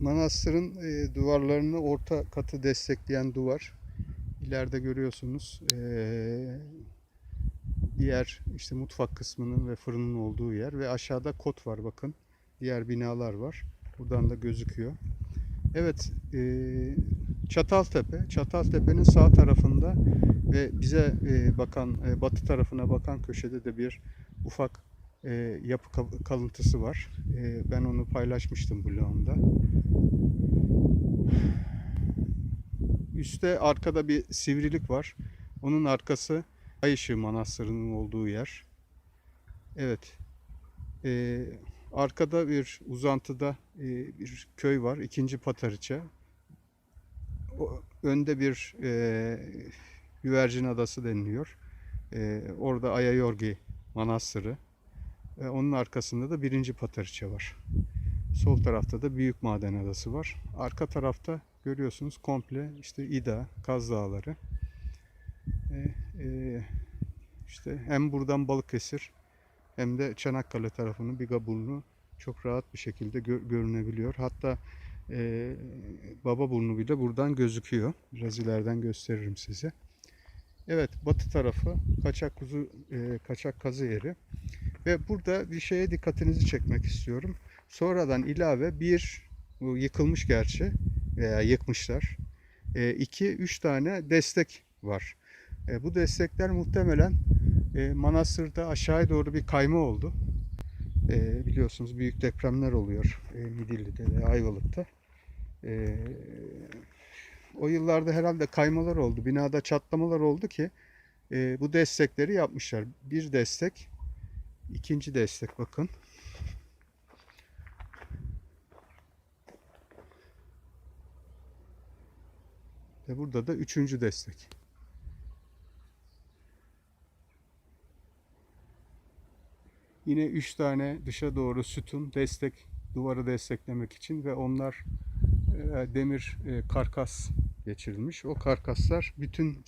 manastırın e, duvarlarını orta katı destekleyen duvar. İleride görüyorsunuz e, diğer işte mutfak kısmının ve fırının olduğu yer ve aşağıda kot var bakın. Diğer binalar var. Buradan da gözüküyor. Evet, e, Çataltepe. Çataltepe'nin sağ tarafında ve bize e, bakan, e, batı tarafına bakan köşede de bir ufak e, yapı ka- kalıntısı var. E, ben onu paylaşmıştım blogumda. Üste arkada bir sivrilik var. Onun arkası Ay Işığı Manastırı'nın olduğu yer. Evet. E, arkada bir uzantıda e, bir köy var. İkinci Patariçe. Önde bir e, Güvercin Adası deniliyor. E, orada Ayayorgi Manastırı. E, onun arkasında da birinci Patariçe var. Sol tarafta da Büyük Maden Adası var. Arka tarafta görüyorsunuz komple işte İda, Kaz Dağları. E, e, işte hem buradan Balıkesir hem de Çanakkale tarafının Bigaburnu çok rahat bir şekilde gö- görünebiliyor. Hatta e, Baba Burnu bile buradan gözüküyor. Biraz ileriden gösteririm size. Evet, batı tarafı kaçak kuzu, e, kaçak kazı yeri. Ve burada bir şeye dikkatinizi çekmek istiyorum. Sonradan ilave bir, bu yıkılmış gerçi veya yıkmışlar. E, iki, üç tane destek var. E, bu destekler muhtemelen e, manastırda aşağıya doğru bir kayma oldu. E, biliyorsunuz büyük depremler oluyor e, Midilli'de ve Ayvalık'ta. E, o yıllarda herhalde kaymalar oldu, binada çatlamalar oldu ki e, bu destekleri yapmışlar. Bir destek, ikinci destek bakın. Ve burada da üçüncü destek. Yine üç tane dışa doğru sütun destek duvarı desteklemek için ve onlar e, demir e, karkas geçirilmiş. O karkaslar bütün